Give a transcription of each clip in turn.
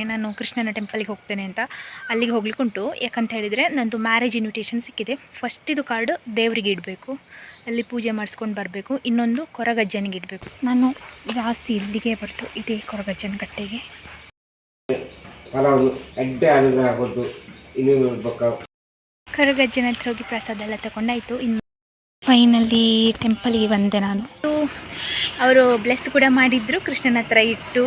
ನಾನು ಕೃಷ್ಣನ ಟೆಂಪಲ್ಗೆ ಹೋಗ್ತೇನೆ ಅಂತ ಅಲ್ಲಿಗೆ ಹೋಗ್ಲಿಕ್ಕುಂಟು. ಯಾಕಂತ ಹೇಳಿದರೆ ನಂದು ಮ್ಯಾರೇಜ್ ಇನ್ವಿಟೇಷನ್ ಸಿಕ್ಕಿದೆ. ಫಸ್ಟಿದು ಕಾರ್ಡು ದೇವರಿಗೆ ಇಡಬೇಕು. ಅಲ್ಲಿ ಪೂಜೆ ಮಾಡಿಸ್ಕೊಂಡು ಬರಬೇಕು. ಇನ್ನೊಂದು ಕೊರಗಜ್ಜನಿಗೆ ಇಡಬೇಕು. ನಾನು ಜಾಸ್ತಿ ಇಲ್ಲಿಗೆ ಬರ್ತು ಇದೇ ಕೊರಗಜ್ಜನ ಕಟ್ಟೆಗೆ. ಕೊರಗಜ್ಜನ ಹತ್ರ ಹೋಗಿ ಪ್ರಸಾದ ಎಲ್ಲ ತಗೊಂಡಾಯಿತು ಇನ್ನು ಫೈನಲಿ ಟೆಂಪಲ್ಗೆ ಬಂದೆ ನಾನು. ಅವರು ಬ್ಲೆಸ್ ಕೂಡ ಮಾಡಿದ್ರು. ಕೃಷ್ಣನ ಹತ್ರ ಇಟ್ಟು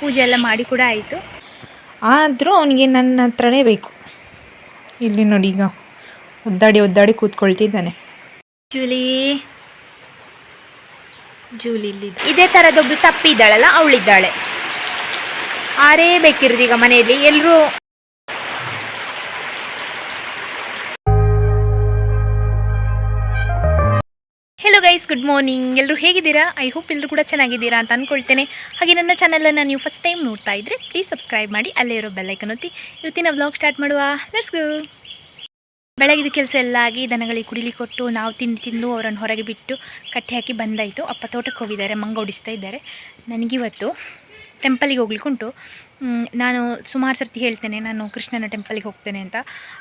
ಪೂಜೆ ಎಲ್ಲ ಮಾಡಿ ಕೂಡ ಆಯಿತು. ಆದರೂ ಅವನಿಗೆ ನನ್ನ ಹತ್ರನೇ ಬೇಕು. ಇಲ್ಲಿ ನೋಡಿ ಈಗ ಒದ್ದಾಡಿ ಒದ್ದಾಡಿ ಕೂತ್ಕೊಳ್ತಿದ್ದಾನೆ. ಜೂಲಿ. ಜೂಲಿ ಇಲ್ಲಿ ಇದೇ ಥರದೊಬ್ಬಳು ತಪ್ಪಿದ್ದಾಳಲ್ಲ, ಅವಳಿದ್ದಾಳೆ. ಆರೇ ಬೇಕಿರೋದು ಈಗ ಮನೆಯಲ್ಲಿ. ಎಲ್ಲರೂ ಗುಡ್ ಮಾರ್ನಿಂಗ್ ಎಲ್ಲರೂ ಹೇಗಿದ್ದೀರಾ? ಐ ಹೋಪ್ ಎಲ್ಲರೂ ಕೂಡ ಚೆನ್ನಾಗಿದ್ದೀರಾ ಅಂತ ಅಂದ್ಕೊಳ್ತೇನೆ ಹಾಗೆ ನನ್ನ ಚಾನಲನ್ನು ನೀವು ಫಸ್ಟ್ ಟೈಮ್ ನೋಡ್ತಾ ಇದ್ದರೆ ಪ್ಲೀಸ್ ಸಬ್ಸ್ಕ್ರೈಬ್ ಮಾಡಿ, ಅಲ್ಲೇ ಇರೋ ಬೆಲ್ಲೈಕನ್ ಒತ್ತಿ. ಇವತ್ತಿನ ವ್ಲಾಗ್ ಸ್ಟಾರ್ಟ್ ಮಾಡುವ. ನರ್ಸ್ಗು ಬೆಳಗಿದ ಕೆಲಸ ಎಲ್ಲ ಆಗಿ ದನಗಳಿಗೆ ಕುಡಿಲಿ ಕೊಟ್ಟು ನಾವು ತಿಂದು ತಿಂದು ಅವರನ್ನು ಹೊರಗೆ ಬಿಟ್ಟು ಕಟ್ಟಿ ಹಾಕಿ ಬಂದಾಯಿತು. ಅಪ್ಪ ತೋಟಕ್ಕೆ ಹೋಗಿದ್ದಾರೆ, ಮಂಗ ಹೊಡಿಸ್ತಾ ಇದ್ದಾರೆ. ನನಗಿವತ್ತು ಟೆಂಪಲಿಗೆ ಹೋಗ್ಲಿಕ್ಕುಂಟು. ನಾನು ಸುಮಾರು ಸರ್ತಿ ಹೇಳ್ತೇನೆ, ನಾನು ಕೃಷ್ಣನ ಟೆಂಪಲ್ಗೆ ಹೋಗ್ತೇನೆ ಅಂತ.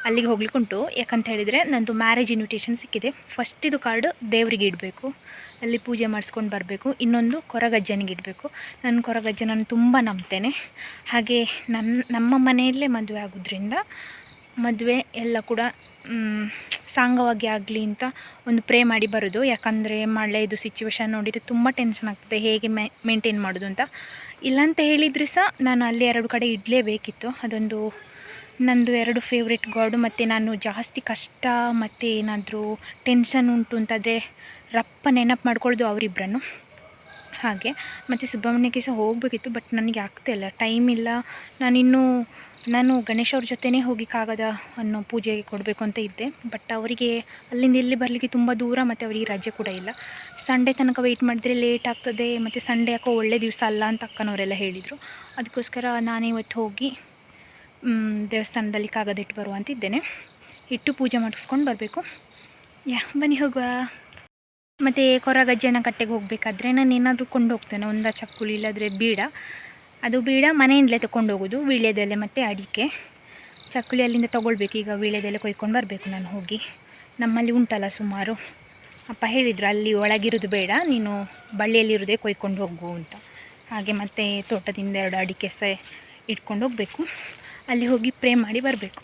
ಅಲ್ಲಿಗೆ ಹೋಗ್ಲಿಕ್ಕೆ ಉಂಟು. ಯಾಕಂತ ಹೇಳಿದರೆ ನಂದು ಮ್ಯಾರೇಜ್ ಇನ್ವಿಟೇಷನ್ ಸಿಕ್ಕಿದೆ. ಫಸ್ಟಿದು ಕಾರ್ಡು ದೇವರಿಗೆ ಇಡಬೇಕು. ಅಲ್ಲಿ ಪೂಜೆ ಮಾಡಿಸ್ಕೊಂಡು ಬರಬೇಕು. ಇನ್ನೊಂದು ಕೊರಗಜ್ಜನಿಗೆ ಇಡಬೇಕು. ನಾನು ಕೊರಗಜ್ಜನನ್ನು ತುಂಬ ನಂಬ್ತೇನೆ. ಹಾಗೆ ನನ್ನ ನಮ್ಮ ಮನೆಯಲ್ಲೇ ಮದುವೆ ಆಗೋದ್ರಿಂದ ಮದುವೆ ಎಲ್ಲ ಕೂಡ ಸಾಂಗವಾಗಿ ಆಗಲಿ ಅಂತ ಒಂದು ಪ್ರೇ ಮಾಡಿ ಬರೋದು. ಯಾಕಂದರೆ ಮಳೆದು ಸಿಚುವೇಶನ್ ನೋಡಿದರೆ ತುಂಬ ಟೆನ್ಷನ್ ಆಗ್ತದೆ. ಹೇಗೆ ಮೇಂಟೈನ್ ಮಾಡೋದು ಅಂತ. ಇಲ್ಲಂತ ಹೇಳಿದರೆ ಸಹ ನಾನು ಅಲ್ಲಿ ಎರಡು ಕಡೆ ಇಡಲೇಬೇಕಿತ್ತು ಅದೊಂದು ನಂದು ಎರಡು ಫೇವ್ರೆಟ್ ಗಾಡು ಮತ್ತು ನಾನು ಜಾಸ್ತಿ ಕಷ್ಟ ಮತ್ತು ಏನಾದರೂ ಟೆನ್ಷನ್ ಉಂಟು ಅಂತಂದರೆ ರಪ್ಪ ನೆನಪು ಮಾಡ್ಕೊಳ್ಳೋದು ಅವರಿಬ್ಬರನ್ನು ಹಾಗೆ ಮತ್ತು ಸುಬ್ರಹ್ಮಣ್ಯಕ್ಕೆ ಸಹ ಹೋಗಬೇಕಿತ್ತು ಬಟ್ ನನಗೆ ಆಗ್ತಾಯಿಲ್ಲ ಟೈಮ್ ಇಲ್ಲ. ನಾನಿನ್ನೂ, ನಾನು ಗಣೇಶ ಅವ್ರ ಜೊತೆನೇ ಹೋಗಿಕ್ಕಾಗದ ಅನ್ನೋ ಪೂಜೆಗೆ ಕೊಡಬೇಕು ಅಂತ ಇದ್ದೆ. ಬಟ್ ಅವರಿಗೆ ಅಲ್ಲಿಂದ ಇಲ್ಲಿ ಬರಲಿಕ್ಕೆ ತುಂಬ ದೂರ ಮತ್ತು ಅವರಿಗೆ ರಜೆ ಕೂಡ ಇಲ್ಲ. ಸಂಡೇ ತನಕ ವೆಯ್ಟ್ ಮಾಡಿದ್ರೆ ಲೇಟ್ ಆಗ್ತದೆ, ಮತ್ತು ಸಂಡೇ ಯಾಕೋ ಒಳ್ಳೆ ದಿವಸ ಅಲ್ಲ ಅಂತ ಅಕ್ಕನವರೆಲ್ಲ ಹೇಳಿದರು. ಅದಕ್ಕೋಸ್ಕರ ನಾನು ಇವತ್ತು ಹೋಗಿ ದೇವಸ್ಥಾನದಲ್ಲಿ ಕಾಗದ ಇಟ್ಟು ಬರುವ ಅಂತಿದ್ದೇನೆ. ಇಟ್ಟು ಪೂಜೆ ಮಾಡಿಸ್ಕೊಂಡು ಬರಬೇಕು. ಯಾ, ಬನ್ನಿ ಹೋಗುವ. ಮತ್ತು ಕೊರಗಜ್ಜನ ಕಟ್ಟೆಗೆ ಹೋಗಬೇಕಾದ್ರೆ ನಾನು ಏನಾದರೂ ಕೊಂಡು ಹೋಗ್ತೇನೆ. ಒಂದು ಚಕ್ಕುಲಿ ಇಲ್ಲದ್ರೆ ಬೀಡ. ಅದು ಬೀಡ ಮನೆಯಿಂದಲೇ ತಗೊಂಡು ಹೋಗೋದು, ವೀಳ್ಯದೆಲೆ ಮತ್ತು ಅಡಿಕೆ. ಚಕ್ಕುಲಿ ಅಲ್ಲಿಂದ ತೊಗೊಳ್ಬೇಕು, ಈಗ ವೀಳ್ಯದೆಲೆ ಕೊಯ್ಕೊಂಡು ಬರಬೇಕು ನಾನು ಹೋಗಿ. ನಮ್ಮಲ್ಲಿ ಉಂಟಲ್ಲ ಸುಮಾರು. ಅಪ್ಪ ಹೇಳಿದರು, ಅಲ್ಲಿ ಒಳಗಿರೋದು ಬೇಡ, ನೀನು ಬಳ್ಳಿಯಲ್ಲಿರೋದೇ ಕೊಯ್ಕೊಂಡು ಹೋಗು ಅಂತ. ಹಾಗೆ ಮತ್ತೆ ತೋಟದಿಂದ ಎರಡು ಅಡಿಕೆ ಸಹ ಇಟ್ಕೊಂಡು ಹೋಗಬೇಕು. ಅಲ್ಲಿ ಹೋಗಿ ಪ್ರೇ ಮಾಡಿ ಬರಬೇಕು.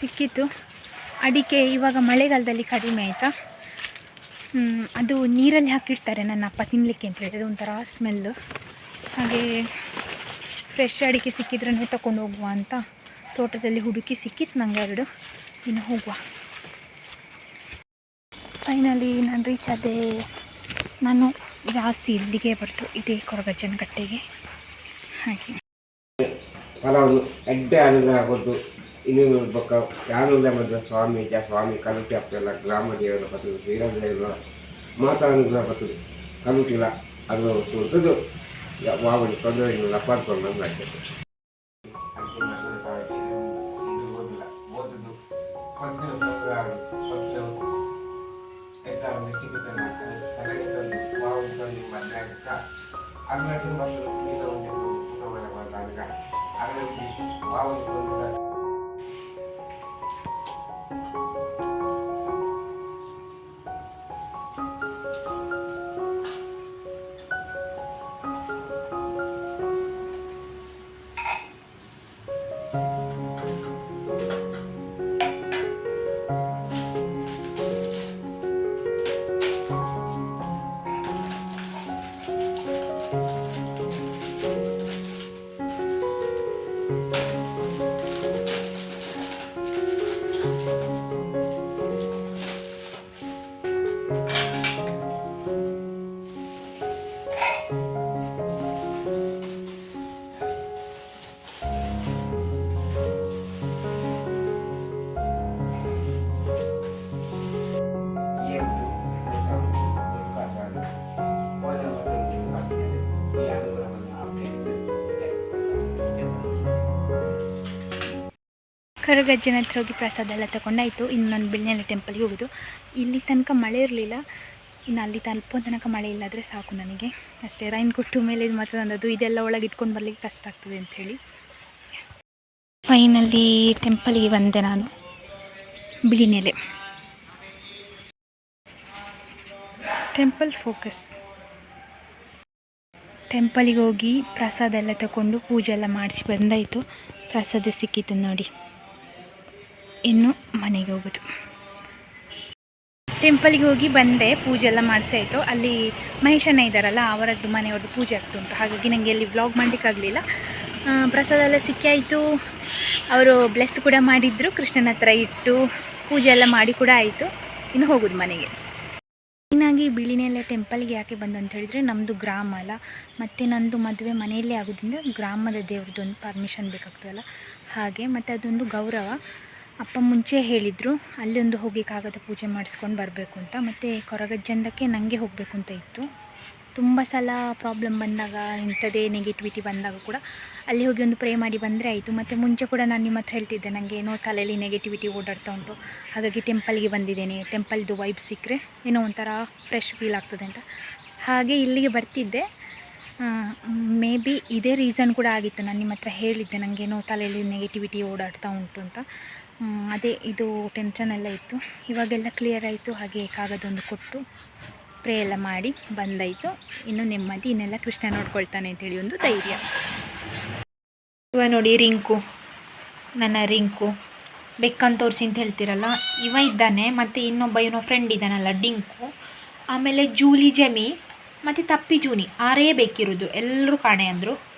ಸಿಕ್ಕಿತ್ತು ಅಡಿಕೆ ಇವಾಗ ಮಳೆಗಾಲದಲ್ಲಿ ಕಡಿಮೆ ಆಯಿತಾ? ಅದು ನೀರಲ್ಲಿ ಹಾಕಿಡ್ತಾರೆ ನನ್ನ ಅಪ್ಪ ತಿನ್ನಲಿಕ್ಕೆ ಅಂತ ಹೇಳಿದ್ರೆ. ಅದು ಒಂಥರ ಸ್ಮೆಲ್ಲು ಹಾಗೆ ಫ್ರೆಶ್ ಅಡಿಕೆ ಸಿಕ್ಕಿದ್ರೂ ತಗೊಂಡು ಹೋಗುವ ಅಂತ ತೋಟದಲ್ಲಿ ಹುಡುಕಿ ಸಿಕ್ಕಿತ್ತು ನಂಗೆ ಎರಡು. ಇನ್ನು ಹೋಗುವ. ಫೈನಲಿ ನಾನು ರೀಚ್ ಆದೆ ನಾನು ಜಾಸ್ತಿ ಇಲ್ಲಿಗೆ ಬರ್ತು ಇದೇ ಕೊರಗಜ್ಜನ ಕಟ್ಟೆಗೆ ಹಾಗೆ ಫಲವನ್ನು ಇನ್ನೂ ನೋಡ್ಬೇಕು ಯಾನುಲ್ಲ ಮಧ್ಯ ಸ್ವಾಮಿ, ಜ ಸ್ವಾಮಿ ಕಲುಟಿ ಅಪ್ಪೆಲ್ಲ ಗ್ರಾಮ ದೇವರ ಬರ್ತದೆ ಶ್ರೀರಂಗ ಮಾತಾನುಗ್ರಹ ಬರ್ತದೆ ಕಲುಟಿಲ್ಲ, ಅದು ತುರ್ದು ವಾವಡಿ ತೊಂದರೆ ಲಪಾಡ್ಕೊಂಡು ನಮ್ಗೆ ಆಗ್ತದೆ ಅಂಗಡಿ ಬಂದು ಇದು ಒಂದು ಊಟ ಬಂದು ಕರಗಜ್ಜನ ಹತ್ರ ಹೋಗಿ ಪ್ರಸಾದ ಎಲ್ಲ ತಗೊಂಡಾಯಿತು. ಇನ್ನು ನಾನು ಬಿಳ್ನೆಲೆ ಟೆಂಪಲ್ಗೆ ಹೋಗೋದು. ಇಲ್ಲಿ ತನಕ ಮಳೆ ಇರಲಿಲ್ಲ. ಇನ್ನು ಅಲ್ಲಿ ತಲುಪೋ ತನಕ ಮಳೆ ಇಲ್ಲಾದರೆ ಸಾಕು ನನಗೆ. ಅಷ್ಟೇ ರೈನ್ ಕೊಟ್ಟು ಮೇಲೆ ಇದು ಮಾತ್ರ ನಂದದು ಇದೆಲ್ಲ ಒಳಗೆ ಇಟ್ಕೊಂಡು ಬರಲಿಕ್ಕೆ ಕಷ್ಟ ಆಗ್ತದೆ ಅಂಥೇಳಿ ಫೈನಲಿ ಟೆಂಪಲ್ಗೆ ಬಂದೆ ನಾನು. ಬಿಳಿನೆಲೆ. ಟೆಂಪಲ್ ಫೋಕಸ್ ಟೆಂಪಲಿಗೆ ಹೋಗಿ ಪ್ರಸಾದ ಎಲ್ಲ ತಗೊಂಡು ಪೂಜೆ ಎಲ್ಲ ಮಾಡಿಸಿ ಬಂದಾಯಿತು. ಪ್ರಸಾದ ಸಿಕ್ಕಿತ್ತು ನೋಡಿ. ಇನ್ನು ಮನೆಗೆ ಹೋಗೋದು ಟೆಂಪಲ್ಗೆ ಹೋಗಿ ಬಂದೆ, ಪೂಜೆ ಎಲ್ಲ ಮಾಡಿಸಾಯಿತು ಅಲ್ಲಿ ಮಹೇಶಣ್ಣ ಇದ್ದಾರಲ್ಲ, ಅವರದ್ದು ಮನೆಯವ್ರದ್ದು ಪೂಜೆ ಆಗ್ತುಂಟು ಹಾಗಾಗಿ ನನಗೆ ಅಲ್ಲಿ ವ್ಲಾಗ್ ಮಾಡಲಿಕ್ಕಾಗಲಿಲ್ಲ. ಪ್ರಸಾದ ಎಲ್ಲ ಸಿಕ್ಕಾಯಿತು. ಅವರು ಬ್ಲೆಸ್ ಕೂಡ ಮಾಡಿದ್ರು, ಕೃಷ್ಣನ ಹತ್ರ ಇಟ್ಟು ಪೂಜೆ ಎಲ್ಲ ಮಾಡಿ ಕೂಡ ಆಯಿತು. ಇನ್ನು ಹೋಗೋದು ಮನೆಗೆ. ಮೇಯ್ನಾಗಿ ಬಿಳಿನೆಲೆ ಟೆಂಪಲ್ಗೆ ಯಾಕೆ ಬಂದು ಅಂತ ಹೇಳಿದರೆ ನಮ್ಮದು ಗ್ರಾಮ ಅಲ್ಲ. ಮತ್ತು ನಂದು ಮದುವೆ ಮನೆಯಲ್ಲೇ ಆಗೋದ್ರಿಂದ ಗ್ರಾಮದ ದೇವ್ರದ್ದು ಒಂದು ಪರ್ಮಿಷನ್ ಬೇಕಾಗ್ತದಲ್ಲ. ಹಾಗೆ, ಮತ್ತು ಅದೊಂದು ಗೌರವ. ಅಪ್ಪ ಮುಂಚೆ ಹೇಳಿದರು, ಅಲ್ಲೊಂದು ಹೋಗಿ ಕಾಗದ ಪೂಜೆ ಮಾಡಿಸ್ಕೊಂಡು ಬರಬೇಕು ಅಂತ. ಮತ್ತು ಕೊರಗಜ್ಜಂದಕ್ಕೆ ನನಗೆ ಹೋಗಬೇಕು ಅಂತ ಇತ್ತು. ತುಂಬ ಸಲ ಪ್ರಾಬ್ಲಮ್ ಬಂದಾಗ, ಇಂಥದ್ದೇ ನೆಗೆಟಿವಿಟಿ ಬಂದಾಗ ಕೂಡ ಅಲ್ಲಿ ಹೋಗಿ ಒಂದು ಪ್ರೇ ಮಾಡಿ ಬಂದರೆ ಆಯಿತು. ಮತ್ತು ಮುಂಚೆ ಕೂಡ ನಾನು ನಿಮ್ಮ ಹತ್ರ ಹೇಳ್ತಿದ್ದೆ ನನಗೆ ಏನೋ ತಲೆಯಲ್ಲಿ ನೆಗೆಟಿವಿಟಿ ಓಡಾಡ್ತಾ ಉಂಟು. ಹಾಗಾಗಿ ಟೆಂಪಲ್ಗೆ ಬಂದಿದ್ದೇನೆ. ಟೆಂಪಲ್ದು ವೈಬ್ ಸಿಕ್ಕರೆ ಏನೋ ಒಂಥರ ಫ್ರೆಶ್ ಫೀಲ್ ಆಗ್ತದೆ ಅಂತ. ಹಾಗೆ ಇಲ್ಲಿಗೆ ಬರ್ತಿದ್ದೆ. ಮೇ ಬಿ ಇದೇ ರೀಸನ್ ಕೂಡ ಆಗಿತ್ತು. ನಾನು ನಿಮ್ಮ ಹತ್ರ ಹೇಳಿದ್ದೆ ನನಗೇನೋ ತಲೆಯಲ್ಲಿ ನೆಗೆಟಿವಿಟಿ ಓಡಾಡ್ತಾ ಉಂಟು ಅಂತ. ಅದೇ ಇದು ಟೆನ್ಷನ್ ಎಲ್ಲ ಇತ್ತು. ಇವಾಗೆಲ್ಲ ಕ್ಲಿಯರ್ ಆಯಿತು, ಹಾಗೆ ಕಾಗದೊಂದು ಕೊಟ್ಟು ಪ್ರೇ ಎಲ್ಲ ಮಾಡಿ ಬಂದಾಯಿತು. ಇನ್ನು ನೆಮ್ಮದಿ, ಇನ್ನೆಲ್ಲ ಕೃಷ್ಣ ನೋಡ್ಕೊಳ್ತಾನೆ ಅಂತೇಳಿ ಒಂದು ಧೈರ್ಯ. ಇವ ನೋಡಿ ರಿಂಕು, ನನ್ನ ರಿಂಕು. ಬೆಕ್ಕನ್ ತೋರಿಸಿ ಅಂತ ಹೇಳ್ತಿರಲ್ಲ, ಇವ ಇದ್ದಾನೆ, ಮತ್ತು ಇನ್ನೊಬ್ಬ ಇವನೋ ಫ್ರೆಂಡ್ ಇದ್ದಾನಲ್ಲ, ಡಿಂಕು. ಆಮೇಲೆ ಜೂಲಿ, ಜಮಿ, ಮತ್ತು ತಪ್ಪಿ, ಜೂನಿ. ಆರೇ ಬೇಕಿರೋದು. ಎಲ್ಲರೂ ಕಾಣೆ ಅಂದರು.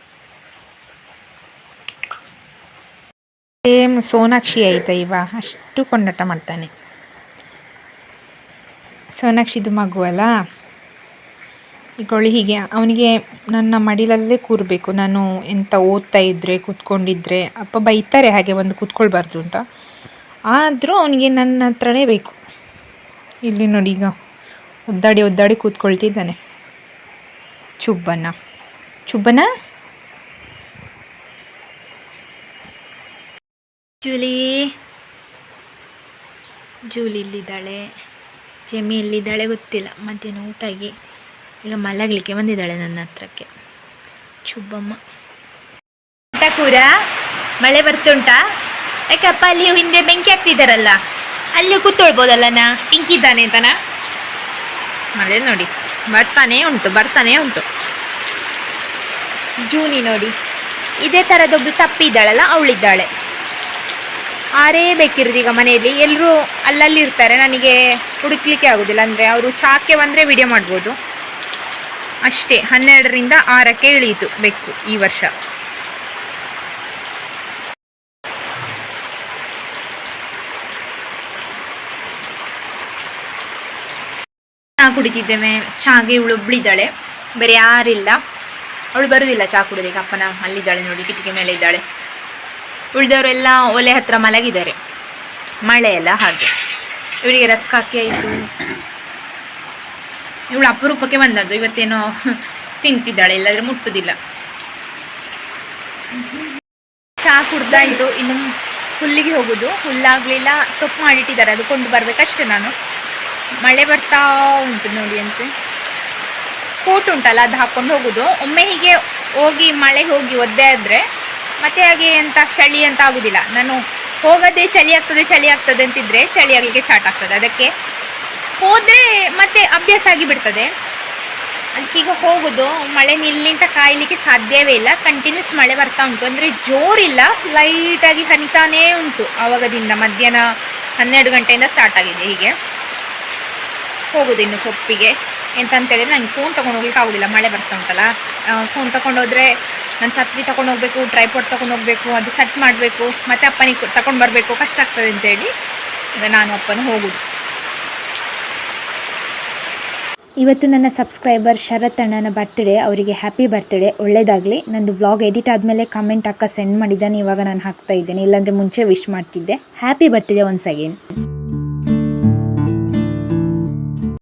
ಸೇಮ್ ಸೋನಾಕ್ಷಿ ಆಯ್ತಾ ಇವ. ಅಷ್ಟು ಕೊಂಡಾಟ ಮಾಡ್ತಾನೆ. ಸೋನಾಕ್ಷಿದು ಮಗು ಅಲ್ಲ? ಈಗೊಳ್ಳಿ ಹೀಗೆ, ಅವನಿಗೆ ನನ್ನ ಮಡಿಲಲ್ಲೇ ಕೂರಬೇಕು. ನಾನು ಎಂತ ಓದ್ತಾ ಇದ್ದರೆ ಕೂತ್ಕೊಂಡಿದ್ರೆ, ಅಪ್ಪ ಬೈತಾರೆ ಹಾಗೆ ಒಂದು ಕೂತ್ಕೊಳ್ಬಾರ್ದು ಅಂತ. ಆದರೂ ಅವನಿಗೆ ನನ್ನ ಹತ್ರನೇ ಬೇಕು. ಇಲ್ಲಿ ನೋಡಿ ಈಗ, ಒದ್ದಾಡಿ ಒದ್ದಾಡಿ ಕೂತ್ಕೊಳ್ತಿದ್ದಾನೆ. ಚುಬ್ಬನ ಚುಬ್ಬನ ಜೂಲಿ. ಜೂಲಿ ಇಲ್ಲಿದ್ದಾಳೆ ಜಮಿ ಎಲ್ಲಿದ್ದಾಳೆ ಗೊತ್ತಿಲ್ಲ. ಮಧ್ಯಾಹ್ನ ಊಟಾಗಿ ಈಗ ಮಲಗಲಿಕ್ಕೆ ಬಂದಿದ್ದಾಳೆ ನನ್ನ ಹತ್ರಕ್ಕೆ. ಊಟ ಕೂರ? ಮಳೆ ಬರ್ತುಂಟಾ? ಯಾಕಪ್ಪ ಅಲ್ಲಿ ಹಿಂದೆ ಬೆಂಕಿ ಹಾಕ್ತಿದ್ದಾರಲ್ಲ ಅಲ್ಲಿ ಕೂತ್ಕೊಳ್ಬೋದಲ್ಲ ನಾ? ಅಂತನ? ಮಳೆ ನೋಡಿ. ಬರ್ತಾನೆ ಉಂಟು ಬರ್ತಾನೆ ಉಂಟು. ಜೂನಿ ನೋಡಿ. ಇದೇ ಥರದೊಬ್ಳು ತಪ್ಪಿದ್ದಾಳಲ್ಲ, ಅವಳಿದ್ದಾಳೆ. ಆರೇ ಬೇಕಿರೋದು ಈಗ ಮನೆಯಲ್ಲಿ. ಎಲ್ಲರೂ ಅಲ್ಲಲ್ಲಿ ಇರ್ತಾರೆ. ನನಗೆ ಹುಡುಕ್ಲಿಕ್ಕೆ ಆಗೋದಿಲ್ಲ. ಅಂದರೆ ಅವರು ಚಾಕ್ಕೆ ಬಂದರೆ ವಿಡಿಯೋ ಮಾಡ್ಬೋದು. ಅಷ್ಟೇ. ಹನ್ನೆರಡರಿಂದ ಆರಕ್ಕೆ ಇಳಿಯಿತು ಬೆಕ್ಕು ಈ ವರ್ಷ. ಚಹಾ ಕುಡಿತಿದ್ದೇವೆ. ಚಾಗೆ ಇವಳು ಒಬ್ಳಿದ್ದಾಳೆ ಬೇರೆ ಯಾರಿಲ್ಲ. ಅವಳು ಬರುವುದಿಲ್ಲ ಚಹಾ ಕುಡಿಯೋದಕ್ಕೆ ಅಪ್ಪನ ಅಲ್ಲಿದ್ದಾಳೆ ನೋಡಿ, ಕಿಟಕಿ ಮೇಲೆ ಇದ್ದಾಳೆ ಉಳಿದವರೆಲ್ಲ ಒಲೆ ಹತ್ರ ಮಲಗಿದ್ದಾರೆ. ಮಳೆ ಎಲ್ಲ ಹಾಗೆ. ಇವರಿಗೆ ರಸ್ಕ್ ಹಾಕಿ ಆಯಿತು. ಇವಳು ಅಪರೂಪಕ್ಕೆ ಬಂದದ್ದು. ಇವತ್ತೇನೋ ತಿಂತಿದ್ದಾಳೆ, ಇಲ್ಲಾದ್ರೆ ಮುಟ್ಟುದಿಲ್ಲ ಚಹಾ ಕುಡ್ದಾಯಿತು ಇನ್ನು ಹುಲ್ಲಿಗೆ ಹೋಗುದು. ಹುಲ್ಲಾಗ್ಲಿಲ್ಲ, ಸೊಪ್ಪು ಮಾಡಿಟ್ಟಿದ್ದಾರೆ. ಅದು ಕೊಂಡು ಬರ್ಬೇಕಷ್ಟೇ ನಾನು. ಮಳೆ ಬರ್ತಾ ಉಂಟು ನೋಡಿ ಅಂತೆ. ಕೋಟ್ ಉಂಟಲ್ಲ ಅದು ಹಾಕೊಂಡು ಹೋಗುದು. ಒಮ್ಮೆ ಹೀಗೆ ಹೋಗಿ, ಮಳೆ ಹೋಗಿ ಒದ್ದೆ ಆದ್ರೆ ಮತ್ತೆ ಹಾಗೆ ಅಂತ ಚಳಿ ಅಂತ ಆಗುದಿಲ್ಲ. ನಾನು ಹೋಗೋದೇ ಚಳಿ ಆಗ್ತದೆ ಚಳಿ ಆಗ್ತದೆ ಅಂತಿದ್ರೆ ಚಳಿ ಆಗಲಿಕ್ಕೆ ಸ್ಟಾರ್ಟ್ ಆಗ್ತದೆ. ಅದಕ್ಕೆ ಹೋದ್ರೆ ಮತ್ತೆ ಅಭ್ಯಾಸ ಆಗಿ ಬಿಡ್ತದೆ. ಅದಕ್ಕೀಗ ಹೋಗುದು, ಮಳೆ ನಿಲ್ಲಿಂತ ಕಾಯಲಿಕ್ಕೆ ಸಾಧ್ಯವೇ ಇಲ್ಲ. ಕಂಟಿನ್ಯೂಸ್ ಮಳೆ ಬರ್ತಾ ಉಂಟು. ಅಂದರೆ ಜೋರಿಲ್ಲ ಲೈಟಾಗಿ ಹನಿತಾನೇ ಉಂಟು. ಆವಾಗದಿಂದ ಮಧ್ಯಾಹ್ನ ಹನ್ನೆರಡು ಗಂಟೆಯಿಂದ ಸ್ಟಾರ್ಟ್ ಆಗಿದೆ ಹೀಗೆ. ಹೋಗುದು ಇನ್ನು ಸೊಪ್ಪಿಗೆ. ಎಂತ ಅಂತ ಹೇಳಿದ್ರೆ ನಂಗೆ ಫೋನ್ ತೊಗೊಂಡು ಹೋಗ್ಲಿಕ್ಕೆ ಆಗೋದಿಲ್ಲ. ಮಳೆ ಬರ್ತಾ ಉಂಟಲ್ಲ. ಫೋನ್ ತೊಗೊಂಡೋದ್ರೆ ನಾನು ಛತ್ರಿ ತೊಗೊಂಡು ಹೋಗ್ಬೇಕು ಟ್ರೈಪಾಡ್ ತೊಗೊಂಡು ಹೋಗ್ಬೇಕು, ಅದು ಸೆಟ್ ಮಾಡಬೇಕು, ಮತ್ತೆ ಅಪ್ಪನಿಗೆ ತಗೊಂಡು ಬರಬೇಕು. ಕಷ್ಟ ಆಗ್ತದೆ ಅಂತೇಳಿ ಈಗ ನಾನು ಅಪ್ಪನ ಹೋಗುದು. ಇವತ್ತು ನನ್ನ ಸಬ್ಸ್ಕ್ರೈಬರ್ ಶರತ್ ಅಣ್ಣನ ಬರ್ತ್ಡೇ ಅವರಿಗೆ ಹ್ಯಾಪಿ ಬರ್ತ್ಡೇ ಒಳ್ಳೇದಾಗಲಿ. ನಂದು ವ್ಲಾಗ್ ಎಡಿಟ್ ಆದಮೇಲೆ ಕಮೆಂಟ್ ಅಕ್ಕ ಸೆಂಡ್ ಮಾಡಿದ್ದಾನೆ. ಇವಾಗ ನಾನು ಹಾಕ್ತಾ ಇದ್ದೇನೆ. ಇಲ್ಲಾಂದರೆ ಮುಂಚೆ ವಿಶ್ ಮಾಡ್ತಿದ್ದೆ. Happy birthday once again